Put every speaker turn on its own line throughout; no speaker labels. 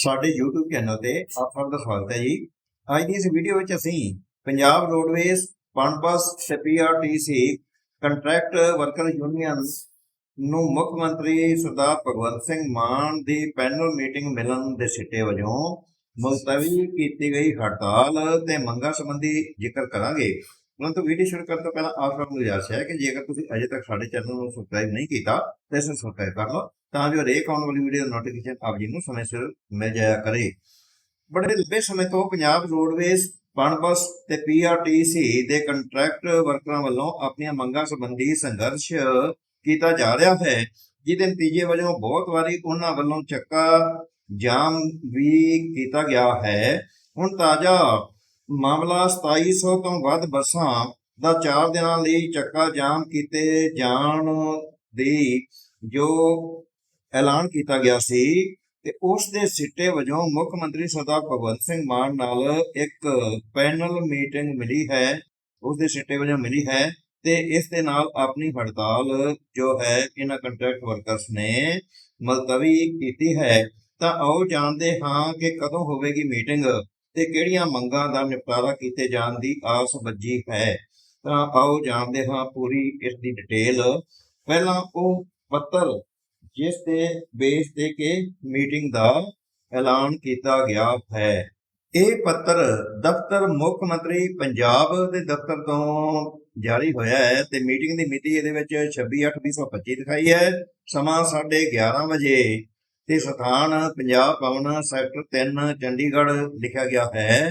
ਸਾਡੇ YouTube channel ਤੇ ਆਪ ਸਭ ਦਾ ਸਵਾਗਤ ਹੈ ਜੀ। ਅੱਜ ਦੀ ਇਸ ਵੀਡੀਓ ਵਿੱਚ ਅਸੀਂ ਪੰਜਾਬ ਰੋਡਵੇਜ਼ ਪਨਬਸ ਤੇ ਪੀਆਰਟੀਸੀ ਕੰਟਰੈਕਟ ਵਰਕਰ ਯੂਨੀਅਨ ਨੂੰ ਮੁੱਖ ਮੰਤਰੀ ਸਰਦਾਰ ਭਗਵੰਤ ਸਿੰਘ ਮਾਨ ਦੀ ਪੈਨਲ ਮੀਟਿੰਗ ਮਿਲਣ ਦੇ ਸਿੱਟੇ ਵਜੋਂ ਮੁਲਤਵੀ ਕੀਤੀ ਗਈ ਹੜਤਾਲ ਤੇ ਮੰਗਾਂ ਸੰਬੰਧੀ ਜ਼ਿਕਰ ਕਰਾਂਗੇ। ਪਰੰਤੂ ਵੀਡੀਓ ਸ਼ੁਰੂ ਕਰਨ ਤੋਂ ਪਹਿਲਾਂ ਆਪ ਸਭ ਨੂੰ ਗੁਜ਼ਾਰਿਸ਼ ਹੈ ਕਿ ਜੇਕਰ ਤੁਸੀਂ ਅਜੇ ਤੱਕ ਸਾਡੇ ਚੈਨਲ ਨੂੰ ਸਬਸਕ੍ਰਾਈਬ ਨਹੀਂ ਕੀਤਾ, ਤਾਂ ਇਸ ਨੂੰ ਸਬਸਕ੍ਰਾਈਬ ਕਰ ਲਓ, ਤਾਂ ਜੋ ਹਰੇਕ ਆਉਣ ਵਾਲੀ ਵੀਡੀਓ ਦਾ ਨੋਟੀਫਿਕੇਸ਼ਨ ਆਪ ਜੀ ਨੂੰ ਸਮੇਂ ਸਿਰ ਮਿਲ ਜਾਇਆ ਕਰੇ। ਬੜੇ ਲੰਬੇ ਸਮੇਂ ਤੋਂ ਪੰਜਾਬ ਰੋਡਵੇਜ਼ ਪਨਬਸ ਤੇ ਪੀਆਰਟੀਸੀ ਦੇ ਕੰਟਰੈਕਟ ਵਰਕਰਾਂ ਵੱਲੋਂ ਆਪਣੀਆਂ ਮੰਗਾਂ ਸੰਬੰਧੀ ਸੰਘਰਸ਼ ਕੀਤਾ ਜਾ ਰਿਹਾ ਹੈ, ਜਿਹਦੇ ਨਤੀਜੇ ਵਜੋਂ ਬਹੁਤ ਵਾਰੀ ਉਹਨਾਂ ਵੱਲੋਂ ਚੱਕਾ ਜਾਮ ਵੀ ਕੀਤਾ ਗਿਆ ਹੈ। ਹੁਣ ਤਾਜ਼ਾ ਮਾਮਲਾ 2700 ਤੋਂ ਵੱਧ ਬੱਸਾਂ ਦਾ 4 ਦਿਨਾਂ ਲਈ ਚੱਕਾ ਜਾਮ ਕੀਤੇ ਜਾਣ ਦੀ ਜੋ ਐਲਾਨ ਕੀਤਾ ਗਿਆ ਸੀ ਤੇ ਉਸ ਦੇ ਸਿੱਟੇ ਵਜੋਂ ਮੁੱਖ ਮੰਤਰੀ ਸਰਦਾਰ ਭਗਵੰਤ ਸਿੰਘ ਮਾਨ ਨਾਲ ਇੱਕ ਪੈਨਲ ਮੀਟਿੰਗ ਮਿਲੀ ਹੈ। ਉਸ ਦੇ ਸਿੱਟੇ ਵਜੋਂ ਮਿਲੀ ਹੈ ਤੇ ਇਸ ਦੇ ਨਾਲ ਆਪਣੀ ਹੜਤਾਲ ਜੋ ਹੈ, ਇਹਨਾਂ ਕੰਟਰੈਕਟ ਵਰਕਰਸ ਨੇ ਮੁਲਤਵੀ ਕੀਤੀ ਹੈ। ਤਾਂ ਆਓ ਜਾਣਦੇ ਹਾਂ ਕਿ ਕਦੋਂ ਹੋਵੇਗੀ ਮੀਟਿੰਗ। ਤੇ ਕਿਹੜੀਆਂ ਮੰਗਾਂ ਦਾ ਨਿਪਟਾਰਾ ਕੀਤੇ ਜਾਣ ਦੀ ਆਸ ਵੱਜੀ ਹੈ? ਤਾਂ ਆਓ ਜਾਣਦੇ ਹਾਂ ਪੂਰੀ ਇਸ ਦੀ ਡਿਟੇਲ ਪਹਿਲਾਂ ਉਹ ਪੱਤਰ ਜਿਸ ਦੇ ਬੇਸ ਤੇ ਕੇ ਮੀਟਿੰਗ ਦਾ ਐਲਾਨ ਕੀਤਾ ਗਿਆ ਹੈ। ਇਹ ਪੱਤਰ ਦਫ਼ਤਰ ਮੁੱਖ ਮੰਤਰੀ ਪੰਜਾਬ ਦੇ ਦਫ਼ਤਰ ਤੋਂ ਜਾਰੀ ਹੋਇਆ ਹੈ ਤੇ ਮੀਟਿੰਗ ਦੀ ਮਿਤੀ ਇਹਦੇ ਵਿੱਚ 26/8/2025 ਦਿਖਾਈ ਹੈ। ਸਮਾਂ 11:30 ਵਜੇ। ਤੇ ਸਥਾਨ ਪੰਜਾਬ ਭਵਨ, ਸੈਕਟਰ 3 ਚੰਡੀਗੜ੍ਹ ਲਿਖਿਆ ਗਿਆ ਹੈ।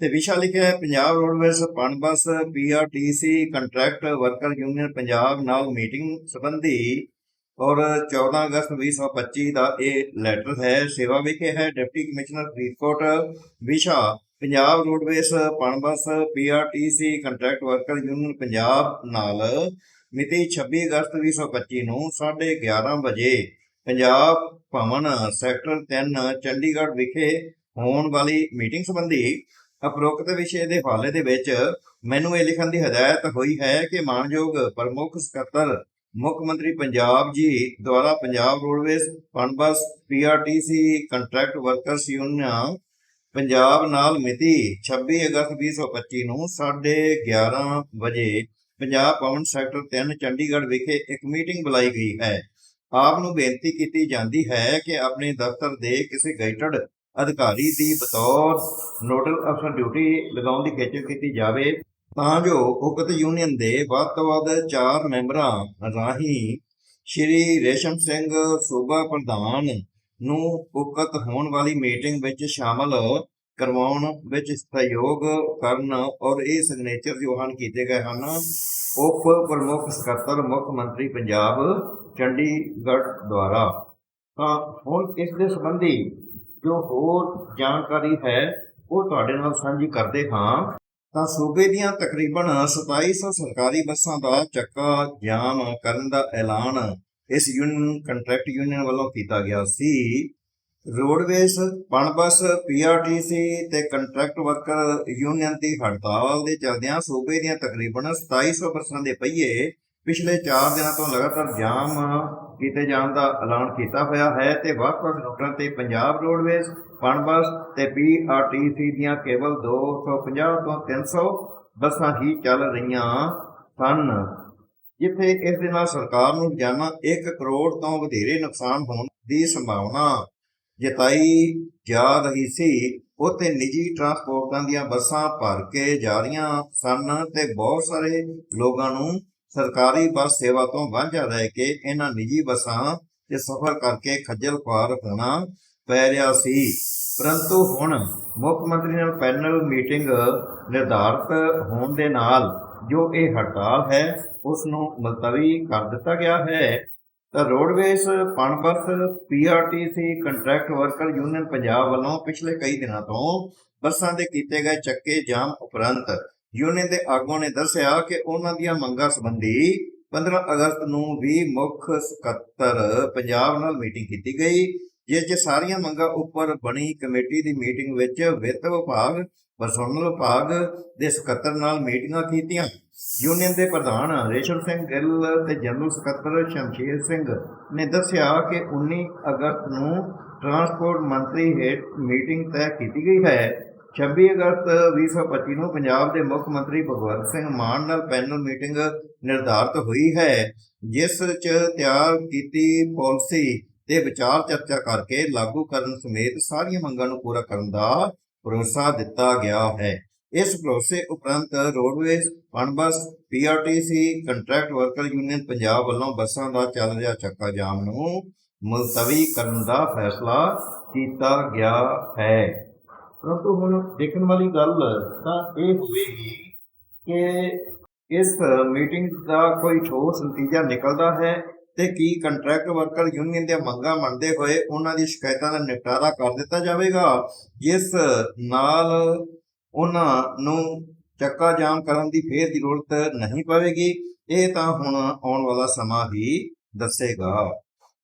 ਤੇ ਵਿਸ਼ਾ ਲਿਖਿਆ ਹੈ, Punjab roadways Punbus PRTC contract worker union Punjab, ਨਾਲ ਮੀਟਿੰਗ ਸੰਬੰਧੀ। ਔਰ 14 ਅਗਸਤ 2025 ਦਾ ਇਹ ਲੈਟਰ ਹੈ, ਸੇਵਾ ਵਿਖੇ ਹੈ, ਡਿਪਟੀ ਕਮਿਸ਼ਨਰ ਫਰੀਦਕੋਟ, ਵਿਸ਼ਾ, Punjab roadways Punbus PRTC contract worker union Punjab, ਨਾਲ। ਮਿਤੀ 26 ਅਗਸਤ 2025 ਨੂੰ 11:30 ਵਜੇ ਪੰਜਾਬ ਭਵਨ, ਸੈਕਟਰ 3 ਚੰਡੀਗੜ੍ਹ ਵਿਖੇ ਹੋਣ ਵਾਲੀ ਮੀਟਿੰਗ ਸੰਬੰਧੀ ਉਪਰੋਕਤ ਵਿਸ਼ੇ ਦੇ ਹਵਾਲੇ ਦੇ ਵਿੱਚ ਮੈਨੂੰ ਇਹ ਲਿਖਣ ਦੀ ਹਦਾਇਤ ਹੋਈ ਹੈ ਕਿ ਮਾਨਯੋਗ ਪ੍ਰਮੁੱਖ ਸਕੱਤਰ, ਮੁੱਖ ਮੰਤਰੀ ਪੰਜਾਬ ਜੀ ਦੁਆਰਾ Punjab roadways Punbus PRTC contract workers union Punjab ਨਾਲ ਮਿਤੀ 26 ਅਗਸਤ 2025 ਨੂੰ 11:30 ਵਜੇ ਪੰਜਾਬ ਭਵਨ ਸੈਕਟਰ 3 ਚੰਡੀਗੜ੍ਹ ਵਿਖੇ ਇੱਕ ਮੀਟਿੰਗ ਬੁਲਾਈ ਗਈ ਹੈ। ਆਪ ਨੂੰ ਬੇਨਤੀ ਕੀਤੀ ਜਾਂਦੀ ਹੈ ਕਿ ਆਪਣੇ ਦਫ਼ਤਰ ਦੇ ਕਿਸੇ ਗਾਈਟਡ ਅਧਿਕਾਰੀ ਦੀ ਬਤੌਰ ਨੋਡਲ ਅਫਸਰ ਡਿਊਟੀ ਲਗਾਉਣ ਦੀ ਖੇਚਲ ਕੀਤੀ ਜਾਵੇ, ਤਾਂ ਜੋ ਉਕਤ ਯੂਨੀਅਨ ਦੇ ਵੱਧ ਤੋਂ ਵੱਧ ਚਾਰ ਮੈਂਬਰਾਂ ਰਾਹੀਂ ਸ਼੍ਰੀ ਰੇਸ਼ਮ ਸਿੰਘ ਸੂਬਾ ਪ੍ਰਧਾਨ ਨੂੰ ਉਕਤ ਹੋਣ ਵਾਲੀ ਮੀਟਿੰਗ ਵਿੱਚ ਸ਼ਾਮਲ ਕਰਵਾਉਣ ਵਿੱਚ ਸਹਿਯੋਗ ਕਰਨ ਔਰ ਇਹ ਸਿਗਨੇਚਰ ਜੋ ਕੀਤੇ ਗਏ ਹਨ, ਉਪ ਪ੍ਰਮੁੱਖ ਸਕੱਤਰ ਮੁੱਖ ਮੰਤਰੀ ਪੰਜਾਬ ਚੰਡੀਗੜ੍ਹ ਦੁਆਰਾ। ਤਾਂ ਹੁਣ ਇਸ ਦੇ ਸੰਬੰਧੀ ਜੋ ਹੋਰ ਜਾਣਕਾਰੀ ਹੈ, ਉਹ ਤੁਹਾਡੇ ਨਾਲ ਸਾਂਝੀ ਕਰਦੇ ਹਾਂ। ਤਾਂ ਸੂਬੇ ਦੀਆਂ ਤਕਰੀਬਨ 2700 ਸਰਕਾਰੀ ਬੱਸਾਂ ਦਾ ਚੱਕਾ ਜਾਮ ਕਰਨ ਦਾ ਐਲਾਨ ਇਸ ਯੂਨੀਅਨ ਕੰਟਰੈਕਟ ਯੂਨੀਅਨ ਵੱਲੋਂ ਕੀਤਾ ਗਿਆ ਸੀ। ਰੋਡਵੇਜ਼ ਪਨਬਸ ਪੀਆਰਟੀਸੀ ਤੇ ਕੰਟਰੈਕਟ ਵਰਕਰ ਯੂਨੀਅਨ ਦੀ ਹੜਤਾਲ ਦੇ ਚਲਦਿਆਂ ਸੂਬੇ ਦੀਆਂ ਤਕਰੀਬਨ 2700 ਬੱਸਾਂ ਦੇ ਪਹੀਏ ਪਿਛਲੇ 4 ਦਿਨਾਂ ਤੋਂ ਲਗਾਤਾਰ ਜਾਮ, ਕੀਤੇ ਜਾਣ ਦਾ ਐਲਾਨ ਕੀਤਾ ਹੋਇਆ ਹੈ ਤੇ ਵੱਖ-ਵੱਖ ਰੂਟਾਂ ਤੇ ਪੰਜਾਬ ਰੋਡਵੇਜ਼ ਪਨਬਸ ਤੇ ਪੀਆਰਟੀਸੀ ਦੀਆਂ ਕੇਵਲ 250 ਤੋਂ 300 ਬੱਸਾਂ ਹੀ ਚੱਲ ਰਹੀਆਂ ਸਨ, ਜਿੱਥੇ ਇਸ ਦੇ ਨਾਲ ਸਰਕਾਰ ਨੂੰ ਰੋਜ਼ਾਨਾ 1 ਕਰੋੜ ਤੋਂ ਵਧੇਰੇ ਨੁਕਸਾਨ ਹੋਣ ਦੀ ਸੰਭਾਵਨਾ ਜਤਾਈ ਜਾ ਰਹੀ ਸੀ। ਉੱਥੇ ਨਿੱਜੀ ਟਰਾਂਸਪੋਰਟਾਂ ਦੀਆਂ ਬੱਸਾਂ ਭਰ ਕੇ ਜਾ ਰਹੀਆਂ ਸਨ ਤੇ ਬਹੁਤ ਸਾਰੇ ਲੋਕਾਂ ਨੂੰ ਸਰਕਾਰੀ ਬੱਸ ਸੇਵਾ ਤੋਂ ਵਾਂਝਾ ਰਹਿ ਕੇ ਇਹਨਾਂ ਨਿੱਜੀ ਬੱਸਾਂ ਤੇ ਸਫ਼ਰ ਕਰਕੇ ਖੱਜਲ ਖੁਆਰ ਹੋਣਾ ਪੈ ਰਿਹਾ ਸੀ। ਪਰੰਤੂ ਹੁਣ ਮੁੱਖ ਮੰਤਰੀ ਨਾਲ ਪੈਨਲ ਮੀਟਿੰਗ ਨਿਰਧਾਰਤ ਹੋਣ ਦੇ ਨਾਲ ਜੋ ਇਹ ਹੜਤਾਲ ਹੈ ਉਸ ਨੂੰ ਮੁਲਤਵੀ ਕਰ ਦਿੱਤਾ ਗਿਆ ਹੈ। ਤਾਂ roadways Punbus PRTC contract worker union Punjab ਵੱਲੋਂ ਪਿਛਲੇ ਕਈ ਦਿਨਾਂ ਤੋਂ ਬੱਸਾਂ ਦੇ ਕੀਤੇ ਗਏ ਚੱਕੇ ਜਾਮ ਉਪਰੰਤ ਯੂਨੀਅਨ ਦੇ ਆਗੂਆਂ ਨੇ ਦੱਸਿਆ ਕਿ ਉਹਨਾਂ ਦੀਆਂ ਮੰਗਾਂ ਸੰਬੰਧੀ 15 ਅਗਸਤ ਨੂੰ ਵੀ ਮੁੱਖ ਸਕੱਤਰ ਪੰਜਾਬ ਨਾਲ ਮੀਟਿੰਗ ਕੀਤੀ ਗਈ, ਜਿਸ 'ਚ ਸਾਰੀਆਂ ਮੰਗਾਂ ਉੱਪਰ ਬਣੀ ਕਮੇਟੀ ਦੀ ਮੀਟਿੰਗ ਵਿੱਚ ਵਿੱਤ ਵਿਭਾਗ ਪਰਸੋਨਲ ਵਿਭਾਗ ਦੇ ਸਕੱਤਰ ਨਾਲ ਮੀਟਿੰਗਾਂ ਕੀਤੀਆਂ। ਯੂਨੀਅਨ ਦੇ ਪ੍ਰਧਾਨ ਰੇਸ਼ਮ ਸਿੰਘ ਗਿੱਲ ਤੇ ਜਨਰਲ ਸਕੱਤਰ ਸ਼ਮਸ਼ੀਰ ਸਿੰਘ ਨੇ ਦੱਸਿਆ ਕਿ 19 ਅਗਸਤ ਨੂੰ ਟਰਾਂਸਪੋਰਟ ਮੰਤਰੀ ਹੇਠ ਮੀਟਿੰਗ ਤੈਅ ਕੀਤੀ ਗਈ ਹੈ। 26 ਅਗਸਤ 2025 ਨੂੰ ਪੰਜਾਬ ਦੇ ਮੁੱਖ ਮੰਤਰੀ ਭਗਵੰਤ ਸਿੰਘ ਮਾਨ ਨਾਲ ਪੈਨਲ ਮੀਟਿੰਗ ਨਿਰਧਾਰਤ ਹੋਈ ਹੈ, ਜਿਸ 'ਚ ਤਿਆਰ ਕੀਤੀ ਪਾਲਿਸੀ ਤੇ ਵਿਚਾਰ ਚਰਚਾ ਕਰਕੇ ਲਾਗੂ ਕਰਨ ਸਮੇਤ ਸਾਰੀਆਂ ਮੰਗਾਂ ਨੂੰ ਪੂਰਾ ਕਰਨ ਦਾ ਭਰੋਸਾ ਦਿੱਤਾ ਗਿਆ ਹੈ। ਇਸ ਭਰੋਸੇ ਉਪਰੰਤ roadways Punbus PRTC contract worker union Punjab ਵੱਲੋਂ ਬੱਸਾਂ ਦਾ ਚੱਲ ਰਿਹਾ ਚੱਕਾ ਜਾਮ ਨੂੰ ਮੁਲਤਵੀ ਕਰਨ ਦਾ ਫੈਸਲਾ ਕੀਤਾ ਗਿਆ ਹੈ। ਪਰੰਤੂ ਹੁਣ ਦੇਖਣ ਵਾਲੀ ਗੱਲ ਤਾਂ ਇਹ ਹੋਵੇਗੀ ਕਿ ਇਸ ਮੀਟਿੰਗ ਦਾ ਕੋਈ ਠੋਸ ਨਤੀਜਾ ਨਿਕਲਦਾ ਹੈ ਤੇ ਕੀ ਕੰਟਰੈਕਟ ਵਰਕਰ ਯੂਨੀਅਨ ਦੀਆਂ ਮੰਗਾਂ ਮੰਨਦੇ ਹੋਏ ਉਹਨਾਂ ਦੀ ਸ਼ਿਕਾਇਤਾਂ ਦਾ ਨਿਪਟਾਰਾ ਕਰ ਦਿੱਤਾ ਜਾਵੇਗਾ, ਜਿਸ ਨਾਲ ਉਹਨਾਂ ਨੂੰ ਚੱਕਾ ਜਾਮ ਕਰਨ ਦੀ ਫੇਰ ਜ਼ਰੂਰਤ ਨਹੀਂ ਪਵੇਗੀ, ਇਹ ਤਾਂ ਹੁਣ ਆਉਣ ਵਾਲਾ ਸਮਾਂ ਹੀ ਦੱਸੇਗਾ।